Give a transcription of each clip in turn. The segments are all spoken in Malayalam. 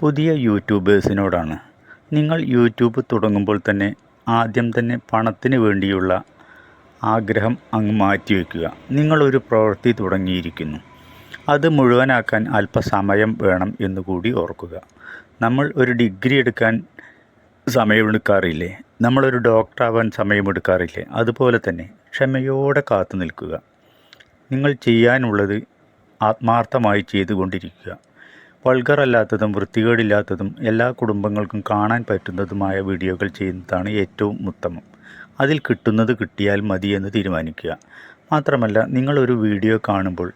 പുതിയ യൂട്യൂബേഴ്സിനോടാണ്. നിങ്ങൾ യൂട്യൂബ് തുടങ്ങുമ്പോൾ തന്നെ ആദ്യം തന്നെ പണത്തിന് വേണ്ടിയുള്ള ആഗ്രഹം അങ്ങ് മാറ്റിവെക്കുക നിങ്ങളൊരു പ്രവൃത്തി തുടങ്ങിയിരിക്കുന്നു. അത് മുഴുവനാക്കാൻ അല്പസമയം വേണം എന്നുകൂടി ഓർക്കുക. നമ്മൾ ഒരു ഡിഗ്രി എടുക്കാൻ സമയമെടുക്കാറില്ലേ? നമ്മളൊരു ഡോക്ടറാവാൻ സമയമെടുക്കാറില്ലേ? അതുപോലെ തന്നെ ക്ഷമയോടെ കാത്തു നിൽക്കുക. നിങ്ങൾ ചെയ്യാനുള്ളത് ആത്മാർത്ഥമായി ചെയ്തുകൊണ്ടിരിക്കുക. വൾഗറല്ലാത്തതും വൃത്തികേടില്ലാത്തതും എല്ലാ കുടുംബങ്ങൾക്കും കാണാൻ പറ്റുന്നതുമായ വീഡിയോകൾ ചെയ്യുന്നതാണ് ഏറ്റവും ഉത്തമം. അതിൽ കിട്ടുന്നത് കിട്ടിയാൽ മതി എന്ന് തീരുമാനിക്കുക. മാത്രമല്ല നിങ്ങളൊരു വീഡിയോ കാണുമ്പോൾ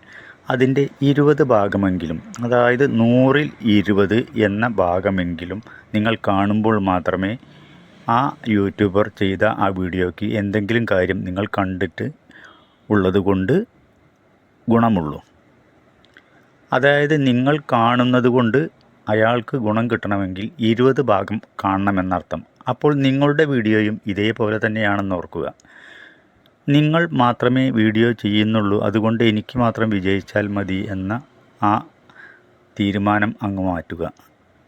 അതിന്റെ ഇരുപത് ഭാഗമെങ്കിലും അതായത് നൂറിൽ ഇരുപത് എന്ന ഭാഗമെങ്കിലും നിങ്ങൾ കാണുമ്പോൾ മാത്രമേ ആ യൂട്യൂബർ ചെയ്ത ആ വീഡിയോയ്ക്ക് എന്തെങ്കിലും കാര്യം നിങ്ങൾ കണ്ടിട്ട് ഉള്ളതുകൊണ്ട് ഗുണമുള്ളൂ. അതായത് നിങ്ങൾ കാണുന്നത് കൊണ്ട് അയാൾക്ക് ഗുണം കിട്ടണമെങ്കിൽ ഇരുപത് ഭാഗം കാണണമെന്നർത്ഥം. അപ്പോൾ നിങ്ങളുടെ വീഡിയോയും ഇതേപോലെ തന്നെയാണെന്ന് ഓർക്കുക. നിങ്ങൾ മാത്രമേ വീഡിയോ ചെയ്യുന്നുള്ളൂ. അതുകൊണ്ട് എനിക്ക് മാത്രം വിജയിച്ചാൽ മതി എന്ന ആ തീരുമാനം അങ്ങ് മാറ്റുക.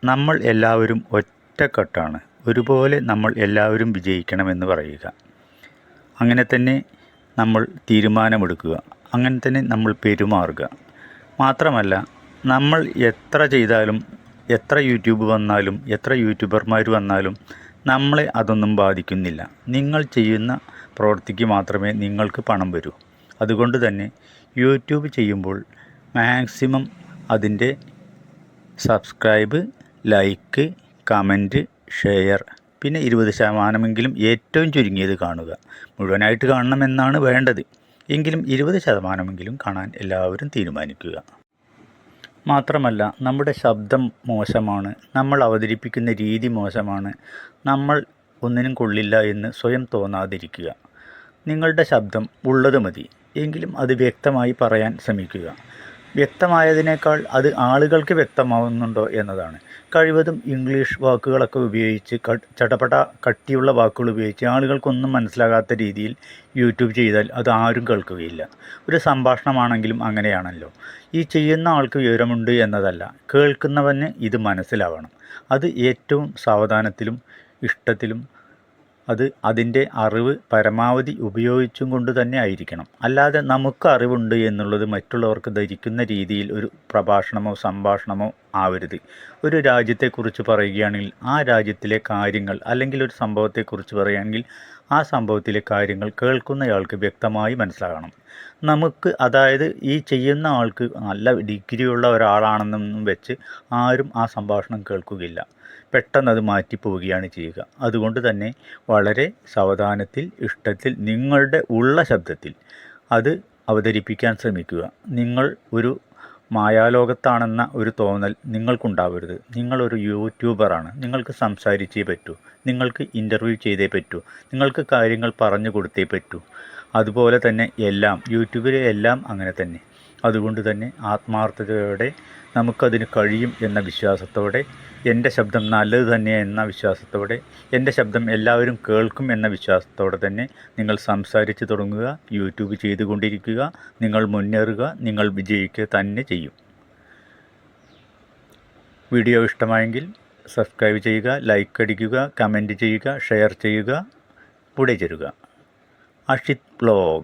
നമ്മൾ എല്ലാവരും ഒറ്റക്കെട്ടാണ്. ഒരുപോലെ നമ്മൾ എല്ലാവരും വിജയിക്കണമെന്ന് പറയുക. അങ്ങനെ തന്നെ നമ്മൾ തീരുമാനമെടുക്കുക. അങ്ങനെ തന്നെ നമ്മൾ പെരുമാറുക. മാത്രമല്ല നമ്മൾ എത്ര ചെയ്താലും എത്ര യൂട്യൂബ് വന്നാലും എത്ര യൂട്യൂബർമാർ വന്നാലും നമ്മളെ അതൊന്നും ബാധിക്കുന്നില്ല. നിങ്ങൾ ചെയ്യുന്ന പ്രവൃത്തിക്ക് മാത്രമേ നിങ്ങൾക്ക് പണം വരൂ. അതുകൊണ്ട് തന്നെ യൂട്യൂബ് ചെയ്യുമ്പോൾ മാക്സിമം അതിന്റെ സബ്സ്ക്രൈബ് ലൈക്ക് കമന്റ് ഷെയർ പിന്നെ ഇരുപത് ശതമാനമെങ്കിലും ഏറ്റവും ചുരുങ്ങിയത് കാണുക. മുഴുവനായിട്ട് കാണണമെന്നാണ് വേണ്ടത്. എങ്കിലും ഇരുപത് ശതമാനമെങ്കിലും കാണാൻ എല്ലാവരും തീരുമാനിക്കുക. മാത്രമല്ല നമ്മുടെ ശബ്ദം മോശമാണ് നമ്മൾ അവതരിപ്പിക്കുന്ന രീതി മോശമാണ് നമ്മൾ ഒന്നിനും കൊള്ളില്ല എന്ന് സ്വയം തോന്നാതിരിക്കുക. നിങ്ങളുടെ ശബ്ദം ഉള്ളത് മതി എങ്കിലും അത് വ്യക്തമായി പറയാൻ ശ്രമിക്കുക. വ്യക്തമായതിനേക്കാൾ അത് ആളുകൾക്ക് വ്യക്തമാവുന്നുണ്ടോ എന്നതാണ്. കഴിവതും ഇംഗ്ലീഷ് വാക്കുകളൊക്കെ ഉപയോഗിച്ച് ചടപട കട്ടിയുള്ള വാക്കുകൾ ഉപയോഗിച്ച് ആളുകൾക്കൊന്നും മനസ്സിലാകാത്ത രീതിയിൽ യൂട്യൂബ് ചെയ്താൽ അത് ആരും കേൾക്കുകയില്ല. ഒരു സംഭാഷണമാണെങ്കിലും അങ്ങനെയാണല്ലോ. ഈ ചെയ്യുന്ന ആൾക്ക് വിവരമുണ്ട് എന്നതല്ല. കേൾക്കുന്നവന് ഇത് മനസ്സിലാവണം. അത് ഏറ്റവും സാവധാനത്തിലും ഇഷ്ടത്തിലും അത് അതിന്റെ അറിവ് പരമാവധി ഉപയോഗിച്ചും കൊണ്ട് തന്നെ ആയിരിക്കണം. അല്ലാതെ നമുക്ക് അറിവുണ്ട് എന്നുള്ളത് മറ്റുള്ളവർക്ക് ധരിക്കുന്ന രീതിയിൽ ഒരു പ്രഭാഷണമോ സംഭാഷണമോ ആവരുത്. ഒരു രാജ്യത്തെക്കുറിച്ച് പറയുകയാണെങ്കിൽ ആ രാജ്യത്തിലെ കാര്യങ്ങൾ അല്ലെങ്കിൽ ഒരു സംഭവത്തെക്കുറിച്ച് പറയുകയാണെങ്കിൽ ആ സംഭവത്തിലെ കാര്യങ്ങൾ കേൾക്കുന്നയാൾക്ക് വ്യക്തമായി മനസ്സിലാകണം. നമുക്ക് അതായത് ഈ ചെയ്യുന്ന ആൾക്ക് നല്ല ഡിഗ്രിയുള്ള ഒരാളാണെന്നൊന്നും വെച്ച് ആരും ആ സംഭാഷണം കേൾക്കുകയില്ല. പെട്ടെന്ന് അത് മാറ്റിപ്പോവുകയാണ് ചെയ്യുക. അതുകൊണ്ട് തന്നെ വളരെ സാവധാനത്തിൽ ഇഷ്ടത്തിൽ നിങ്ങളുടെ ഉള്ള ശബ്ദത്തിൽ അത് അവതരിപ്പിക്കാൻ ശ്രമിക്കുക. നിങ്ങൾ ഒരു മായാലോകത്താണെന്ന ഒരു തോന്നൽ നിങ്ങൾക്കുണ്ടാവരുത്. നിങ്ങളൊരു യൂട്യൂബറാണ്. നിങ്ങൾക്ക് സംസാരിച്ചേ പറ്റൂ. നിങ്ങൾക്ക് ഇന്റർവ്യൂ ചെയ്തേ പറ്റൂ. നിങ്ങൾക്ക് കാര്യങ്ങൾ പറഞ്ഞു കൊടുത്തേ പറ്റൂ. അതുപോലെ തന്നെ എല്ലാം യൂട്യൂബിലെ എല്ലാം അങ്ങനെ തന്നെ. അതുകൊണ്ട് തന്നെ ആത്മാർത്ഥതയോടെ നമുക്കതിന് കഴിയും എന്ന വിശ്വാസത്തോടെ എന്റെ ശബ്ദം നല്ലത് തന്നെ എന്ന വിശ്വാസത്തോടെ എന്റെ ശബ്ദം എല്ലാവരും കേൾക്കും എന്ന വിശ്വാസത്തോടെ തന്നെ നിങ്ങൾ സംസാരിച്ച് തുടങ്ങുക യൂട്യൂബ് ചെയ്തുകൊണ്ടിരിക്കുക നിങ്ങൾ മുന്നേറുക നിങ്ങൾ വിജയിക്കുക തന്നെ ചെയ്യും. വീഡിയോ ഇഷ്ടമായെങ്കിൽ സബ്സ്ക്രൈബ് ചെയ്യുക ലൈക്ക് അടിക്കുക കമന്റ് ചെയ്യുക ഷെയർ ചെയ്യുക കൂടെ ചേരുക. আশিত ব্লগ